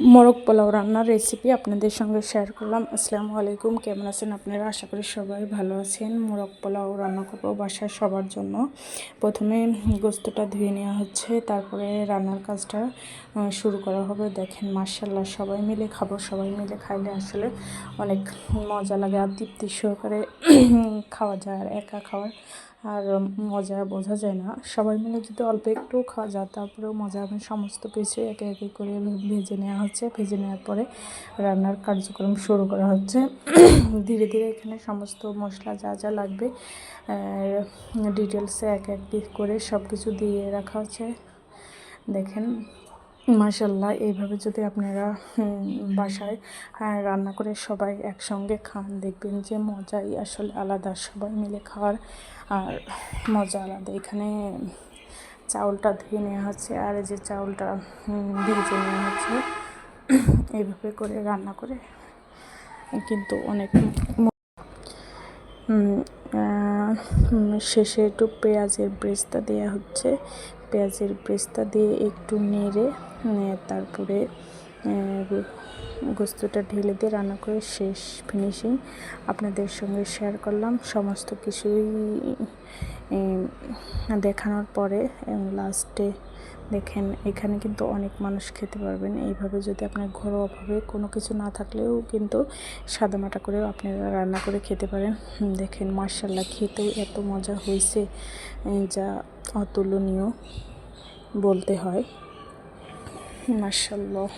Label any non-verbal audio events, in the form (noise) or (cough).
মোরগ পোলাও রান্নার রেসিপি আপনাদের সঙ্গে শেয়ার করলাম। আসসালামু আলাইকুম, কেমন আছেন আপনারা? আশা করি সবাই ভালো আছেন। মোরগ পোলাও রান্না করব বাসায় সবার জন্য। প্রথমে গোস্তটা ধুয়ে নেওয়া হচ্ছে, তারপরে রান্নার কাজটা শুরু করা হবে। দেখেন মার্শাল্লাহ সবাই মিলে খাব, সবাই মিলে খাইলে আসলে অনেক মজা লাগে। আর তৃপ্তি সহকারে (clears throat) খাওয়া যায়, আর একা খাওয়ার আর মজা বোঝা যায় না। সবাই মিলে যদি অল্প একটু খাওয়া যায়, তারপরেও মজা হবে। সমস্ত কিছু একে একে করে ভেজে নেওয়া হচ্ছে ভেজে নেওয়ার পরে রান্নার কার্যক্রম শুরু করা হচ্ছে। ধীরে ধীরে এখানে সমস্ত মশলা যা যা লাগবে ডিটেলসে এক এক করে সব কিছু দিয়ে রাখা হচ্ছে। দেখেন মাশাল্লাহ এইভাবে যদি আপনারা বাসায় আহ, রান্না করে সবাই একসঙ্গে খান দেখবেন যে মজাই আসলে আলাদা সবাই মিলে খাওয়ার আর মজা আলাদা। এখানে চাউলটা ধুয়ে নেওয়া হচ্ছে আর যে চাউলটা ভিজে নেওয়া হচ্ছে। এইভাবে করে রান্না করে। কিন্তু অনেক শেষে একটু পেঁয়াজের ব্রেস্তা দেওয়া হচ্ছে। পেঁয়াজের ব্রেস্তা দিয়ে একটু নেড়ে তারপরে গোস্তটা ঢেলে দিয়ে রান্না করে শেষ ফিনিশিং আপনাদের সঙ্গে শেয়ার করলাম। সমস্ত কিছুই দেখানোর পরে লাস্টে দেখেন, এখানে কিন্তু অনেক মানুষ খেতে পারবেন। এইভাবে যদি আপনার ঘরোয়াভাবে কোনো কিছু না থাকলেও কিন্তু সাদামাটা করেও আপনারা রান্না করে খেতে পারেন। দেখেন মার্শাল্লাহ খেতেও এত মজা হয়েছে যা অতুলনীয় বলতে হয়। মার্শাল্লাহ